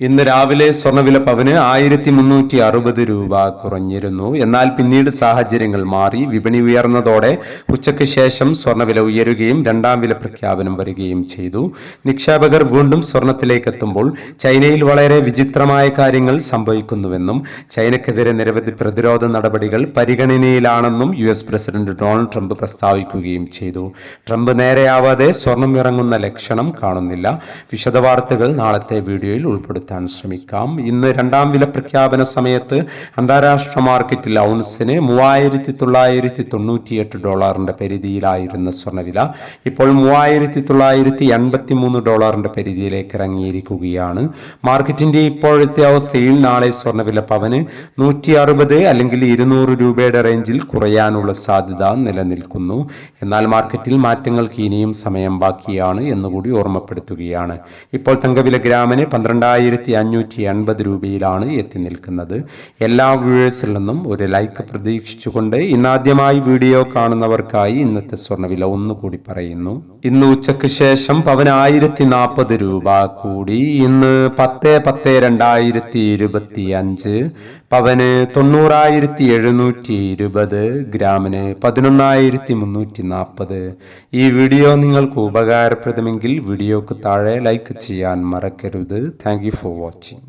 ഇന്ന് രാവിലെ സ്വർണവില പവന് ആയിരത്തി മുന്നൂറ്റി അറുപത് രൂപ കുറഞ്ഞിരുന്നു. എന്നാൽ പിന്നീട് സാഹചര്യങ്ങൾ മാറി. വിപണി ഉയർന്നതോടെ ഉച്ചയ്ക്ക് ശേഷം സ്വർണവില ഉയരുകയും രണ്ടാം വില പ്രഖ്യാപനം വരികയും ചെയ്തു. നിക്ഷേപകർ വീണ്ടും സ്വർണത്തിലേക്ക് എത്തുമ്പോൾ ചൈനയിൽ വളരെ വിചിത്രമായ കാര്യങ്ങൾ സംഭവിക്കുന്നുവെന്നും ചൈനക്കെതിരെ നിരവധി പ്രതിരോധ നടപടികൾ പരിഗണനയിലാണെന്നും U S president Donald Trump പ്രസ്താവിക്കുകയും ചെയ്തു. ട്രംപ് നേരെയാവാതെ സ്വർണം ഇറങ്ങുന്ന ലക്ഷണം കാണുന്നില്ല. വിശദവാർത്തകൾ നാളത്തെ വീഡിയോയിൽ ഉൾപ്പെടുത്താൻ ശ്രമിക്കാം. ഇന്ന് രണ്ടാം വില പ്രഖ്യാപന സമയത്ത് അന്താരാഷ്ട്ര മാർക്കറ്റിൽ ഔൺസിന് മൂവായിരത്തി തൊള്ളായിരത്തി തൊണ്ണൂറ്റിയെട്ട് ഡോളറിന്റെ പരിധിയിലായിരുന്ന സ്വർണവില ഇപ്പോൾ മൂവായിരത്തി തൊള്ളായിരത്തി എൺപത്തി മൂന്ന് ഡോളറിന്റെ പരിധിയിലേക്ക് ഇറങ്ങിയിരിക്കുകയാണ്. മാർക്കറ്റിന്റെ ഇപ്പോഴത്തെ അവസ്ഥയിൽ നാളെ സ്വർണവില പവന് നൂറ്റി അറുപത് അല്ലെങ്കിൽ ഇരുന്നൂറ് രൂപയുടെ റേഞ്ചിൽ കുറയാനുള്ള സാധ്യത നിലനിൽക്കുന്നു. എന്നാൽ മാർക്കറ്റിൽ മാറ്റങ്ങൾക്ക് ഇനിയും സമയം ബാക്കിയാണ് എന്നുകൂടി ഓർമ്മപ്പെടുത്തുകയാണ്. ഇപ്പോൾ തങ്കവില ഗ്രാമിന് പന്ത്രണ്ടായിരത്തി അഞ്ഞൂറ്റി എൺപത് രൂപയിലാണ് എത്തി നിൽക്കുന്നത്. എല്ലാ വ്യൂവേഴ്സിൽ നിന്നും ഒരു ലൈക്ക് പ്രതീക്ഷിച്ചുകൊണ്ട് ഇന്നാദ്യമായി വീഡിയോ കാണുന്നവർക്കായി ഇന്നത്തെ സ്വർണവില ഒന്നുകൂടി പറയുന്നു. ഇന്ന് ഉച്ചയ്ക്ക് ശേഷം പവന് ആയിരത്തി നാൽപ്പത് രൂപ കൂടി. ഇന്ന് പത്ത് പത്ത് രണ്ടായിരത്തി ഇരുപത്തി അഞ്ച് പവന് തൊണ്ണൂറായിരത്തി എഴുന്നൂറ്റി ഇരുപത് ഗ്രാമിന് പതിനൊന്നായിരത്തി മുന്നൂറ്റി നാൽപ്പത് ഈ വീഡിയോ നിങ്ങൾക്ക് ഉപകാരപ്രദമെങ്കിൽ വീഡിയോക്ക് താഴെ ലൈക്ക് ചെയ്യാൻ മറക്കരുത്. Thank you for watching